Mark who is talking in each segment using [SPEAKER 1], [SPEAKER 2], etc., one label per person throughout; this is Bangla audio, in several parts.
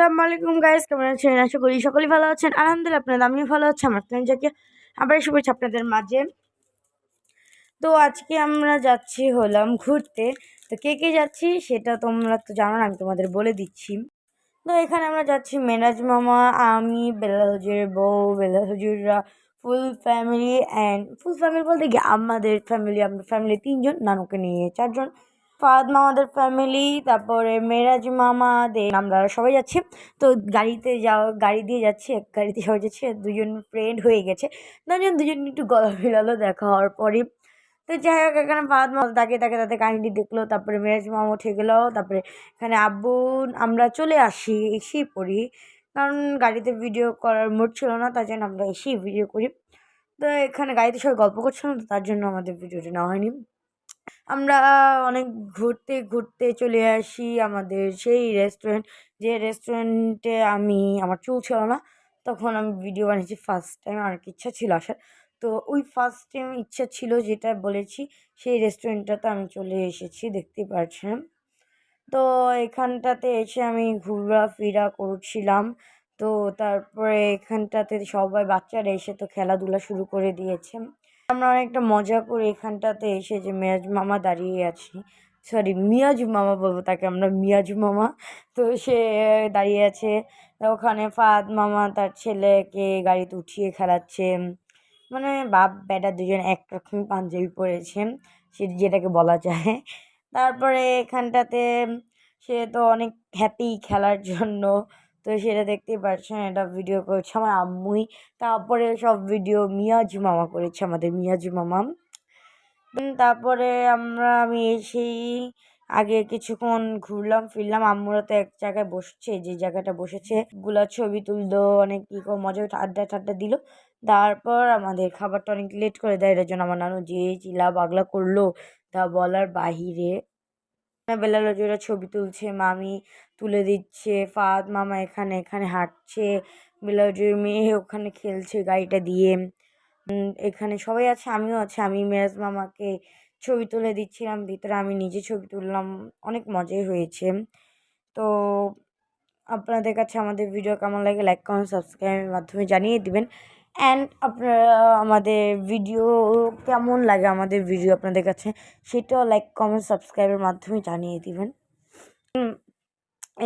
[SPEAKER 1] আসসালামু আলাইকুম গাইস কেমন আছেন? আশা করি সকলেই ভালো আছেন। আলহামদুলিল্লাহ, আপনাদের, আমিও ভালো আছি, আমার যাকে আবার এসে আপনাদের মাঝে। তো আজকে আমরা যাচ্ছি হলাম ঘুরতে। তো কে কে যাচ্ছি সেটা তোমরা তো জানো না, আমি তোমাদের বলে দিচ্ছি। তো এখানে আমরা যাচ্ছি মেনাজ মামা, আমি বেলা হুজুরের বউ বেলা হুজুররা full family and full family বলতে কি, আমাদের ফ্যামিলি আমরা ফ্যামিলি তিনজন, নানুকে নিয়ে চারজন। ফাদ মামাদের ফ্যামিলি তারপরে মেরাজ মামাদের আমরা সবাই যাচ্ছি। তো গাড়িতে যাওয়া, গাড়ি দিয়ে যাচ্ছি, এক গাড়িতে সবাই যাচ্ছি দুজন ফ্রেন্ড হয়ে গেছে। দুজন দুজন একটু গলা ফিরালো দেখা হওয়ার পরে তো যাই হোক, এখানে ফাদ মামা তাকে তাকে তাদের কাহিনী দেখল, তারপরে মেরাজ মামা উঠে গেলো, তারপরে এখানে আব্বু, আমরা চলে আসি, এসেই পড়ি। কারণ গাড়িতে ভিডিও করার মুড ছিল না, তার জন্য আমরা এসেই ভিডিও করি। তো এখানে গাড়িতে সবাই গল্প করছিলাম তো তার জন্য আমাদের ভিডিওটা নেওয়া হয়নি। আমরা অনেক ঘুরতে ঘুরতে চলে আসি আমাদের সেই রেস্টুরেন্ট যে রেস্টুরেন্টে আমি, আমার চুল ছিল না, তখন আমি ভিডিও বানিয়েছি ফার্স্ট টাইম আমার ইচ্ছা ছিল আসার। তো ওই ফার্স্ট টাইম ইচ্ছা ছিল যেটা বলেছি, সেই রেস্টুরেন্টটাতে আমি চলে এসেছি, দেখতে পাচ্ছেন তো এখানটাতে এসে আমি ঘোরাফেরা করছিলাম। তো তারপরে এখানটাতে সবাই বাচ্চারা এসে তো খেলাধুলা শুরু করে দিয়েছে। আমরা অনেকটা মজা করে এখানটাতে এসে যে মেয়াজ মামা দাঁড়িয়ে আছি। সরি মিয়াজ মামা বলব তাকে আমরা, মিয়াজ মামা। তো সে দাঁড়িয়ে আছে। ওখানে ফাদ মামা তার ছেলেকে গাড়িতে উঠিয়ে খেলাচ্ছে। মানে বাপ বেটা দুজন একরকম পাঞ্জাবি পরেছে, সে যেটাকে বলা যায়। তারপরে এখানটাতে সে তো অনেক হ্যাপি খেলার জন্য তো সেটা দেখতেই পাচ্ছেন এটা ভিডিও করছে আমার আম্মুই। তারপরে সব ভিডিও মিয়াজ মামা করেছে আমাদের, মিয়াজ মামা। তারপরে আমরা, আমি এসেই আগে কিছুক্ষণ ঘুরলাম, ফিরলাম। আম্মুরা তো এক জায়গায় বসছে, যে জায়গাটা বসেছে, গুলা ছবি তুললো, অনেক কী করে মজা আড্ডা ঠাড্ডা দিল। তারপর আমাদের খাবারটা অনেক লেট করে দেয়, এটার জন্য আমার নানু যে চিলা বাগলা করল, তা বলার বাহিরে বেলাল ওরা ছবি তুলছে, মামি তুলে দিচ্ছে ফাদ মামা এখানে এখানে হাঁটছে বেলাজুর মেয়ে ওখানে খেলছে গাড়িটা দিয়ে। এখানে সবাই আছে, আমিও আছে, আমি মেরাজ মামাকে ছবি তুলে দিচ্ছিলাম, ভিতরে আমি নিজে ছবি তুললাম, অনেক মজাই হয়েছে। তো আপনাদের কাছে আমাদের ভিডিও কেমন লাগে লাইক কমেন্ট সাবস্ক্রাইবের মাধ্যমে জানিয়ে দিবেন। অ্যান্ড আপনারা আমাদের ভিডিও কেমন লাগে আমাদের ভিডিও আপনাদের কাছে? সেটাও লাইক কমেন্ট সাবস্ক্রাইবের মাধ্যমে জানিয়ে দিবেন।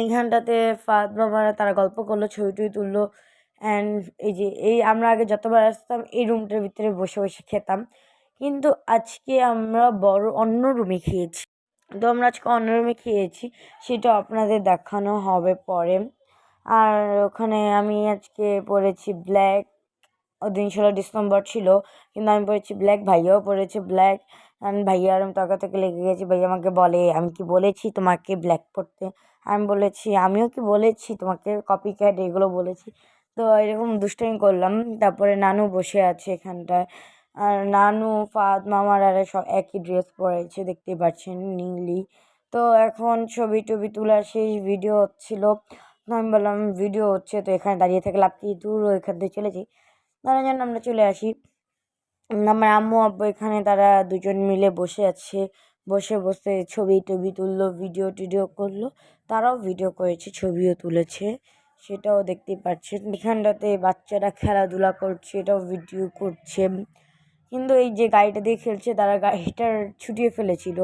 [SPEAKER 1] এইখানটাতে ফাদ বাবারা তারা গল্প করল, ছবি টবি তুললো। অ্যান্ড এই যে, এই আমরা আগে যতবার আসতাম, এই রুমটার ভিতরে বসে বসে খেতাম। কিন্তু আজকে আমরা বড় অন্য রুমে খেয়েছি। তো আমরা আজকে অন্য রুমে খেয়েছি, সেটা আপনাদের দেখানো হবে পরে। আর ওখানে আমি আজকে পড়েছি ব্ল্যাক ওদিন ষোলো ডিসেম্বর ছিল, কিন্তু আমি পড়েছি ব্ল্যাক ভাইয়াও পড়েছে ব্ল্যাক অ্যান্ড ভাইয়া আর আমি তর্কাতর্কি লেগে গেছি, ভাইয়া আমাকে বলে, আমি কি বলেছি তোমাকে ব্ল্যাক পড়তে? আমি বলেছি, আমিও কি বলেছি তোমাকে কপি ক্যাট এগুলো বলেছি? তো এরকম দুষ্টামি করলাম, তারপরে নানু বসে আছে এখানটায়, আর নানু ফাদ মামার আর সব একই ড্রেস পরেছে, দেখতেই পাচ্ছেন, নীলি। তো এখন ছবি টবি তোলার শেষ ভিডিও হচ্ছিল আমি বললাম, ভিডিও হচ্ছে, তো এখানে দাঁড়িয়ে থেকে লাভ কি? দূর এখান থেকে চলেছি তারা যেন আমরা চলে আসি। আমার আম্মু, আব্বু এখানে, তারা দুজন মিলে বসে আছে। বসে বসে ছবি টবি তুললো ভিডিও টিডিও করল। তারাও ভিডিও করেছে, ছবিও তুলেছে। সেটাও দেখতে পাচ্ছেন। এখানটাতে বাচ্চারা খেলাধুলা করছে, এটাও ভিডিও করছে। কিন্তু এই যে গাড়িটা দিয়ে খেলছে, তারা গাড়িটার ছুটিয়ে ফেলেছিল।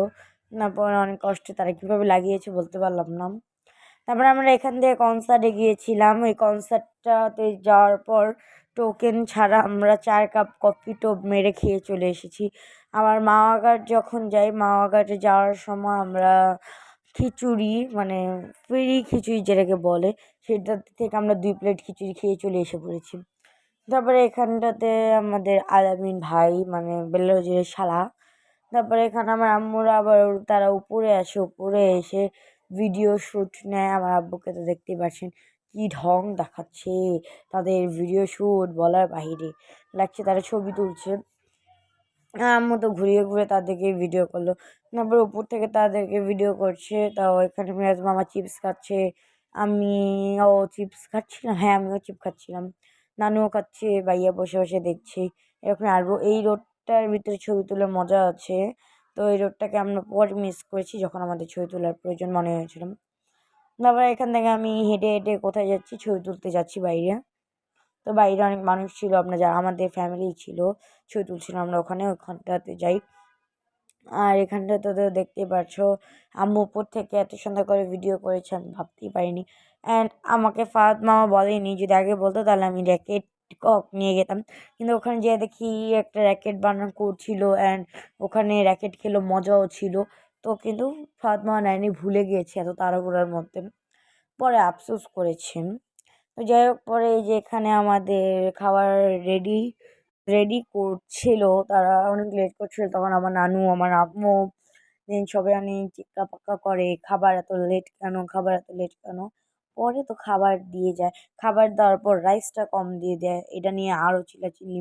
[SPEAKER 1] তারপর অনেক কষ্টে তারা কীভাবে লাগিয়েছে বলতে পারলাম না। তারপরে আমরা এখান থেকে কনসার্টে গিয়েছিলাম। ওই কনসার্টটাতে যাওয়ার পর টোকেন ছাড়া আমরা চার কাপ কফি টোপ মেরে খেয়ে চলে এসেছি। আবার মাওয়াঘাট যখন যাই মাওয়াঘাটে যাওয়ার সময় আমরা খিচুড়ি মানে ফ্রি খিচুড়ি যেটাকে বলে, সেটা থেকে আমরা দুই প্লেট খিচুড়ি খেয়ে চলে এসে পড়েছি। তারপরে এখানটাতে আমাদের আলামিন ভাই মানে বেল্লাজিরের শালা, তারপরে এখানে আমার আম্মুরা আবার তারা উপরে আসে, উপরে এসে ভিডিও শ্যুট নেয়, আমার আব্বুকে তো দেখতেই পাচ্ছেন কী ঢং দেখাচ্ছে তাদের ভিডিও শ্যুট বলার বাহিরে। লাগছে তারা ছবি তুলছে। আম্মু তো ঘুরিয়ে ঘুরে তাদেরকে ভিডিও করল। তারপর উপর থেকে তাদেরকে ভিডিও করছে। তাও এখানে মিরাজ মামা চিপস খাচ্ছে। আমিও চিপস খাচ্ছিলাম? হ্যাঁ আমিও চিপ খাচ্ছিলাম। নানুও খাচ্ছে, ভাইয়া বসে বসে দেখছি। এরকম আর এই রোডটার ভিতরে ছবি তুলে মজা আছে। তো এই রোডটাকে আমরা পরে মিস করেছি যখন আমাদের ছবি তোলার প্রয়োজন মনে হয়েছিল। তারপরে এখান থেকে আমি হেঁটে হেঁটে কোথায় যাচ্ছি, ছবি তুলতে যাচ্ছি বাইরে। তো বাইরে অনেক মানুষ ছিল আপনার যা, আমাদের ফ্যামিলি ছিল, ছবি তুলছিলাম আমরা ওখানে ওখানটাতে যাই। আর এখানটা তো দেখতেই পাচ্ছ, আম্মু উপর থেকে এত সুন্দর করে ভিডিও করেছে, আমি ভাবতেই পারিনি। অ্যান্ড আমাকে ফাহাদ মামা বলেনি, যদি আগে বলতো তাহলে আমি র্যাকেট কক নিয়ে যেতাম। কিন্তু ওখানে যেয়ে দেখি একটা র্যাকেট বানানো করছিল অ্যান্ড ওখানে র্যাকেট খেলো মজাও ছিল। তো কিন্তু ফাহাদ মামা নেয়নি ভুলে গিয়েছে এত তাড়াহুড়োর মধ্যে। পরে আফসোস করেছেন তো যাই হোক, পরে যে এখানে আমাদের খাবার রেডি রেডি করছিল, তারা অনেক লেট করছিল, তখন আমার নানু, আমার আম্মু দেন সবাই অনেক চিক্কা পাক্কা করে, খাবার এত লেট কেন? খাবার এত লেট কেন? পরে তো খাবার দিয়ে যায়। খাবার দেওয়ার পর রাইসটা কম দিয়ে দেয়, এটা নিয়ে আরও চিল্লাচিল্লি।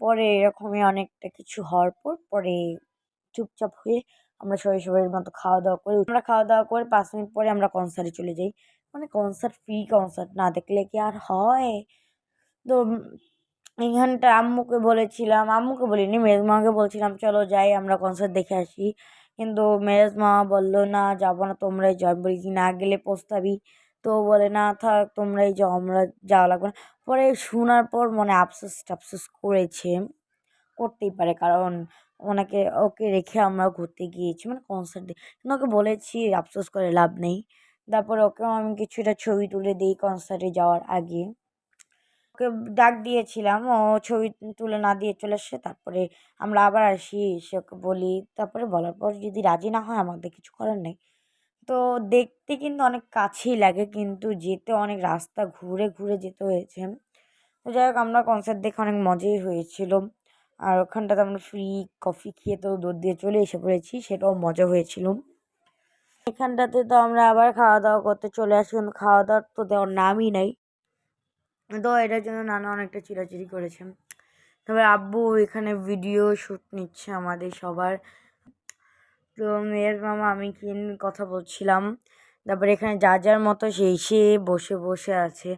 [SPEAKER 1] পরে এরকমই অনেকটা কিছু হওয়ার পর, পরে চুপচাপ হয়ে আমরা সবাই সবাই মতো খাওয়া দাওয়া করি আমরা খাওয়া দাওয়া করে পাঁচ মিনিট পরে আমরা কনসার্টে চলে যাই। মানে কনসার্ট ফ্রি কনসার্ট না দেখলে কি আর হয়? তো এইখানটা আম্মুকে বলেছিলাম, আম্মুকে বলিনি মেজ মামাকে বলছিলাম, চলো যাই, আমরা কনসার্ট দেখে আসি। কিন্তু মেজ মামা বলল, না, যাব না, তোমরাই যাও বলি, কি না গেলে পস্তাবি? তো বলে, না, থাক, তোমরাই যাও, আমরা যাওয়া লাগবে না। পরে শোনার পর মনে আফসোস টাফসোস করেছে। করতেই পারে, কারণ ওনাকে, ওকে রেখে আমরা ঘুরতে গিয়েছি। মানে কনসার্ট কিন্তু ওকে বলেছি, আফসোস করে লাভ নেই। তারপরে ওকেও আমি কিছুটা ছবি তুলে দিই কনসার্টে যাওয়ার আগে। ওকে ডাক দিয়েছিলাম, ও ছবি তুলে না দিয়ে চলে আসে তারপরে আমরা আবার আসি, এসে ওকে বলি। তারপরে বলার পর যদি রাজি না হয়, আমাদের কিছু করার নেই। তো দেখতে কিন্তু অনেক কাছেই লাগে, কিন্তু যেতে অনেক রাস্তা ঘুরে ঘুরে যেতে হয়েছে। তো যাই হোক, আমরা কনসার্ট দেখে অনেক মজাই হয়েছিল। আর ওখানটাতে আমরা ফ্রি কফি খেয়ে তো দৌড় দিয়ে চলে এসে পড়েছি, সেটাও মজা হয়েছিল। এখানটাতে তো আমরা আবার খাওয়া দাওয়া করতে চলে আসি, কিন্তু খাওয়া দাওয়ার তো দেওয়ার নামই নাই। তো এটার জন্য নানা অনেকটা চিরাচিরি করেছে। তবে আব্বু এখানে ভিডিও শ্যুট নিচ্ছে আমাদের সবার। তো মেয়ের মামা, আমি কি কথা বলছিলাম? তারপরে এখানে যা যার মতো সেই সে বসে বসে আছে।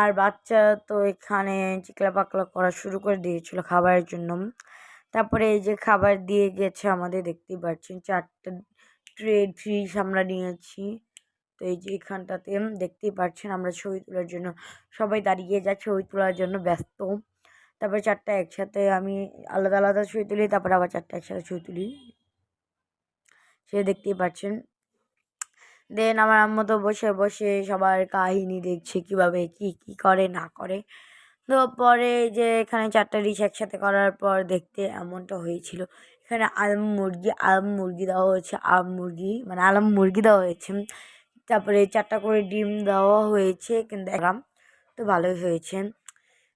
[SPEAKER 1] আর বাচ্চা তো এখানে চিকলা পাকলা করা শুরু করে দিয়েছিল খাবারের জন্য। তারপরে এই যে খাবার দিয়ে গেছে আমাদের, দেখতেই পাচ্ছেন, চারটে ট্রে, ফ্রিজ আমরা নিয়েছি। তো এই যে এখানটাতে দেখতেই পাচ্ছেন আমরা ছবি তোলার জন্য, সবাই দাঁড়িয়ে যা ছবি তোলার জন্য ব্যস্ত। তারপরে চারটা একসাথে আমি আলাদা আলাদা ছবি তুলি, তারপরে আবার চারটা একসাথে ছবি তুলি। সে দেখতেই পাচ্ছেন দেন আমার আম্মু তো বসে বসে সবার কাহিনী দেখছে কীভাবে কী কী করে, না করে। তো পরে যে এখানে চারটা ডিশ একসাথে করার পর দেখতে এমনটা হয়েছিল। এখানে আলম মুরগি আলম মুরগি দেওয়া হয়েছে, আম মুরগি মানে আলম মুরগি দেওয়া হয়েছে। তারপরে চারটা করে ডিম দেওয়া হয়েছে, কিন্তু দেখলাম তো ভালোই হয়েছে।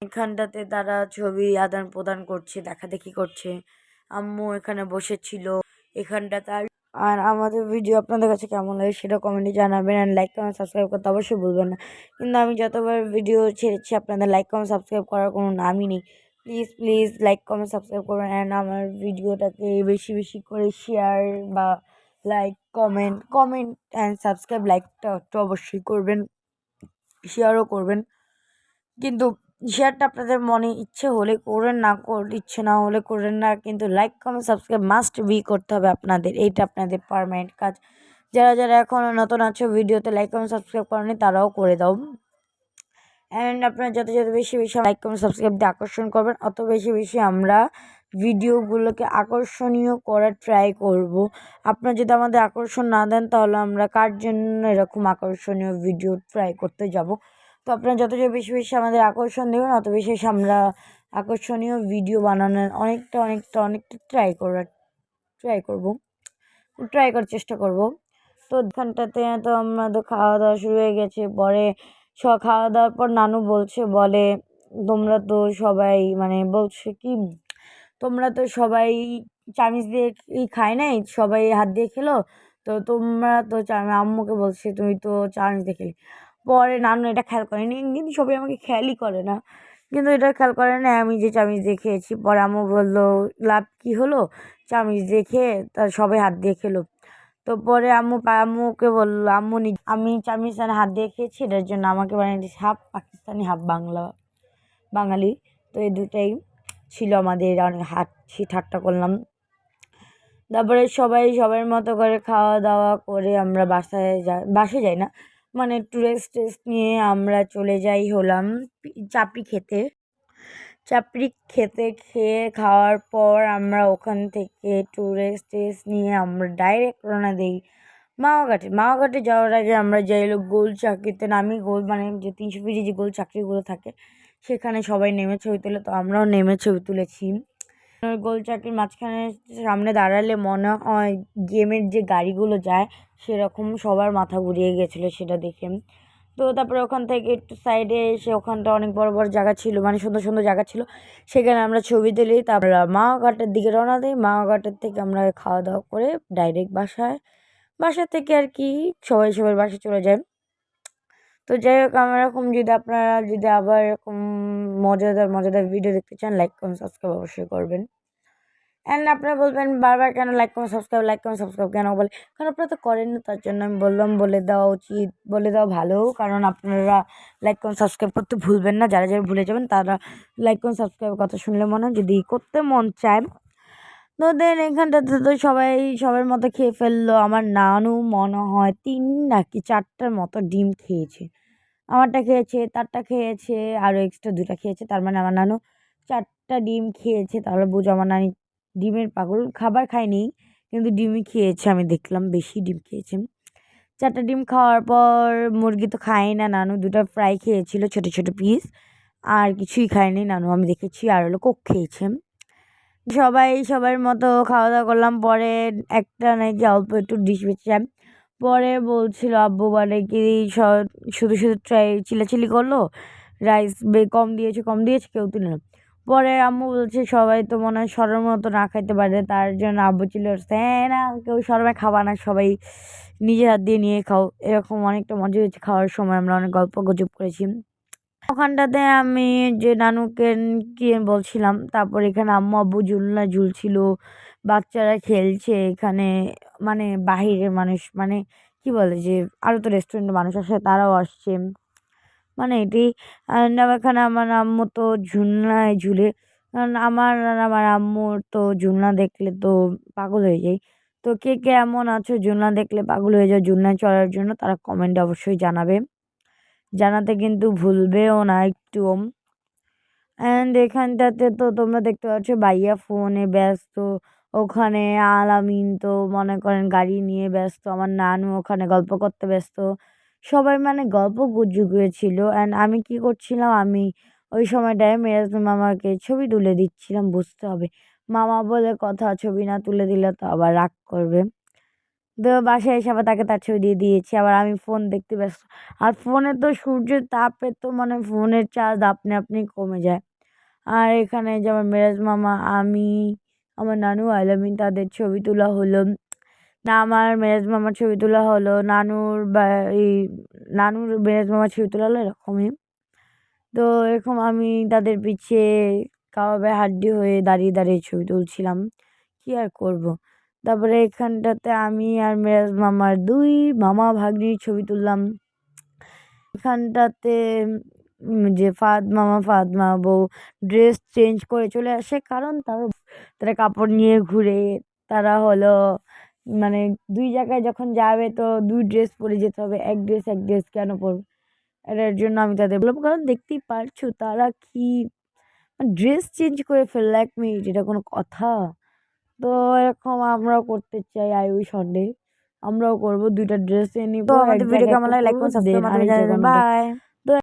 [SPEAKER 1] এখানটাতে তারা ছবি আদান প্রদান করছে, দেখাদেখি করছে। আম্মু এখানে বসেছিল, এখানটা তার আর আমাদের ভিডিও আপনাদের কাছে কেমন লাগে সেটা কমেন্টে জানাবেন অ্যান্ড লাইক কমেন্ট সাবস্ক্রাইব করতে অবশ্যই ভুলবেন না। কিন্তু আমি যতবার ভিডিও ছেড়েছি, আপনাদের লাইক কমেন্ট সাবস্ক্রাইব করার কোনো নামই নেই। Please please like comment subscribe করবেন অ্যান্ড আমার ভিডিওটাকে বেশি বেশি করে শেয়ার বা like comment comment and subscribe লাইকটা একটু অবশ্যই করবেন শেয়ারও করবেন। কিন্তু শেয়ারটা আপনাদের মনে ইচ্ছে হলে করেন, না ইচ্ছে না হলে করেন না, কিন্তু like comment subscribe must be করতে হবে আপনাদের। এইটা আপনাদের পারমানেন্ট কাজ। যারা যারা এখনও নতুন আছো, ভিডিওতে লাইক কমেন্ট সাবস্ক্রাইব করেনি, তারাও করে দাও। অ্যান্ড আপনারা যত যত বেশি বেশি লাইক কমেন্ট সাবস্ক্রাইব দিয়ে আকর্ষণ করবেন, অত বেশি বেশি আমরা ভিডিওগুলোকে আকর্ষণীয় করার ট্রাই করব। আপনারা যদি আমাদের আকর্ষণ না দেন, তাহলে আমরা কার জন্য এরকম আকর্ষণীয় ভিডিও ট্রাই করতে যাব? তো আপনারা যত বেশি বেশি আমাদের আকর্ষণ দেবেন, অত বেশি আমরা আকর্ষণীয় ভিডিও বানানোর অনেকটা অনেকটা অনেকটা ট্রাই করার ট্রাই করব। ট্রাই করার চেষ্টা করব। তো ওখানটাতে তো আমাদের খাওয়া দাওয়া শুরু হয়ে গেছে। পরে স খাওয়া দাওয়ার পর নানু বলছে, বলে, তোমরা তো সবাই মানে বলছে কি, তোমরা তো সবাই চামিচ দিয়ে খায় নাই, সবাই হাত দিয়ে খেলো, তো তোমরা তো আম্মুকে বলছে, তুমি তো চামিচ দিয়ে খেলে। পরে নানু এটা খেয়াল করেনি। কিন্তু সবাই আমাকে খেয়ালই করে না। কিন্তু এটা খেয়াল করে না, আমি যে চামিচ দিয়ে খেয়েছি। পরে আম্মু বলল, লাভ কী হলো? চামিচ দিয়ে খেয়ে তার সবাই হাত দিয়ে খেলো। তো পরে আম্মু আম্মুকে বলল, আম্মু আমি চামিচ হাত দিয়ে খেয়েছি, এটার জন্য আমাকে বানিয়ে হাফ পাকিস্তানি, হাফ বাংলা, বাঙালি। তো এই দুটাই ছিল আমাদের অনেক হাসি ঠাট্টা করলাম। তারপরে সবাই সবার মতো করে খাওয়া দাওয়া করে আমরা বাসায় যাই বাসে যাই না মানে টুরিস্ট টেস্ট নিয়ে আমরা চলে যাই হলাম চাপড়ি খেতে। চাপড়ি খেতে খেয়ে খাওয়ার পর আমরা ওখান থেকে টুরিস্ট টেস্ট নিয়ে আমরা ডাইরেক্ট রওনা দিই মাওয়াঘাটে। মাওয়াঘাটে যাওয়ার আগে আমরা যাই হলো গোল চাকরিতে নামি গোল মানে যে তিনশো ফিটে যে গোল চাকরিগুলো থাকে, সেখানে সবাই নেমে ছবি তোলে, তো আমরাও নেমে ছবি তুলেছি। গোল চাকরির মাঝখানে সামনে দাঁড়ালে মনে হয় গেমের যে গাড়িগুলো যায়, সেরকম সবার মাথা ঘুরিয়ে গেছিল সেটা দেখে। তো তারপরে ওখান থেকে একটু সাইডে এসে ওখানটা অনেক বড় বড় জায়গা ছিল মানে সুন্দর সুন্দর জায়গা ছিল। সেখানে আমরা ছবি তুলি, তারপর মাওয়াঘাটের দিকে রওনা দিই। মাওয়াঘাটের থেকে আমরা খাওয়া দাওয়া করে ডাইরেক্ট বাসায়, বাসা থেকে আর কি সবাই সবার বাসায় চলে যায়। তো যাই হোক, আমার এরকম যদি আপনারা যদি আবার এরকম মজাদার মজাদার ভিডিও দেখতে চান লাইক কমেন্ট সাবস্ক্রাইব অবশ্যই করবেন। অ্যান্ড আপনারা বলবেন বারবার কেন like comment subscribe like comment subscribe কেন বলে? কারণ আপনারা তো করেন না, তার জন্য আমি বললাম বলে দেওয়া উচিত, বলে দেওয়া ভালো। কারণ আপনারা লাইক কমেন্ট সাবস্ক্রাইব করতে ভুলবেন না। যারা যারা ভুলে যাবেন, তারা লাইক কমেন্ট সাবস্ক্রাইবের কথা শুনলে মনে হয় যদি করতে মন চায়। তো দেন এখানটাতে তো সবাই, সবার মতো খেয়ে ফেলল। আমার নানু মনে হয় তিন নাকি চারটার মতো ডিম খেয়েছে। আমারটা খেয়েছে, তারটা খেয়েছে আরও এক্সট্রা দুটা খেয়েছে। তার মানে আমার নানু চারটা ডিম খেয়েছে। তাহলে বুঝো আমার নানি ডিমের পাগল খাবার খায়নি কিন্তু ডিমই খেয়েছে, আমি দেখলাম বেশি ডিম খেয়েছে। চারটা ডিম খাওয়ার পর মুরগি তো খায় না, নানু দুটো ফ্রাই খেয়েছিল ছোটো ছোটো পিস আর কিছুই খায়নি নানু, আমি দেখেছি আর হলো কোক খেয়েছে। সবাই, সবার মতো খাওয়া দাওয়া করলাম, পরে একটা নাকি অল্প একটু ডিশ বেঁচে পরে বলছিল আব্বু বলে কি শুধু শুধু ট্রাই চিলাচিলি করল রাইস কম দিয়েছে কম দিয়েছে, কেউ তুলে না। পরে আম্মু বলছে, সবাই তো মনে হয় সরের মতো না খাইতে পারে, তার জন্য আব্বু ছিল হ্যাঁ না, কেউ সরমে খাবা না, সবাই নিজের হাত দিয়ে নিয়ে খাও। এরকম অনেকটা মজা হয়েছে খাওয়ার সময়, আমরা অনেক গল্প গুজব করেছি। ওখানটাতে আমি যে নানুকে কি বলছিলাম, তারপর এখানে আম্মু, আব্বু ঝুলনা ঝুলছিল, বাচ্চারা খেলছে এখানে মানে বাহিরের মানুষ মানে কি বলে যে আরও তো রেস্টুরেন্টের মানুষ আসে, তারাও আসছে। মানে এটি এখানে আমার আম্মু তো ঝুলনায় ঝুলে, কারণ আমার আর আমার আম্মুর তো ঝুলনা দেখলে তো পাগল হয়ে যায় তো কে কে এমন আছো ঝুলনা দেখলে পাগল হয়ে যায় ঝুলনায় চড়ার জন্য, তারা কমেন্টে অবশ্যই জানাবে। জানাতে কিন্তু ভুলবেও না একটুও অ্যান্ড এখানটাতে তো তোমরা দেখতে পাচ্ছ ভাইয়া ফোনে ব্যস্ত, ওখানে আলামিন তো মনে করেন গাড়ি নিয়ে ব্যস্ত, আমার নানু ওখানে গল্প করতে ব্যস্ত। সবাই মানে গল্প গুজবে ছিল অ্যান্ড আমি কি করছিলাম, আমি ওই সময়টায় মেরাজ মামাকে ছবি তুলে দিচ্ছিলাম, বুঝতে হবে। মামা বলে, কথা ছবি না তুলে দিলে তো আবার রাগ করবে। তো বাসায় এসে আবার তাকে তার ছবি দিয়ে দিয়েছি, আবার আমি ফোন দেখতে ব্যস্ত। আর ফোনে তো সূর্যের তাপে তো মানে ফোনের চার্জ আপনি আপনি কমে যায়। আর এখানে যেমন মেরাজ মামা, আমি, আমার নানু আলামিন তাদের ছবি তোলা হলো। না, আমার মেরাজ মামার ছবি তোলা হলো। নানুর বা, এই নানুর মেরাজ মামার ছবি তোলা হলো এরকমই। তো এরকম আমি তাদের পিছে কাবাবে হাড্ডি হয়ে দাঁড়িয়ে দাঁড়িয়ে ছবি তুলছিলাম। কী আর করব? তারপরে এখানটাতে আমি আর মেরাজ মামার দুই মামা ভাগ্নির ছবি তুললাম। এখানটাতে যে ফাদ মামা ফাদ মামা বউ ড্রেস চেঞ্জ করে চলে আসে। কারণ তারা তারা কাপড় নিয়ে ঘুরে, তারা হলো মানে দুই জায়গায় যখন যাবে তো দুই ড্রেস পরে যেতে হবে। এক ড্রেস এক ড্রেস কেন পরবে? এটার জন্য আমি তাদের বললাম কারণ দেখতেই পারছ তারা কি ড্রেস চেঞ্জ করে ফেলল। এক মিনিট এটা কোনো কথা? তো এরকম আমরাও করতে চাই আই উইশ সন্ডে আমরাও করব দুইটা ড্রেস নিয়ে নিবো
[SPEAKER 2] আমাদের ভিডিও কেমন লাগে? comment,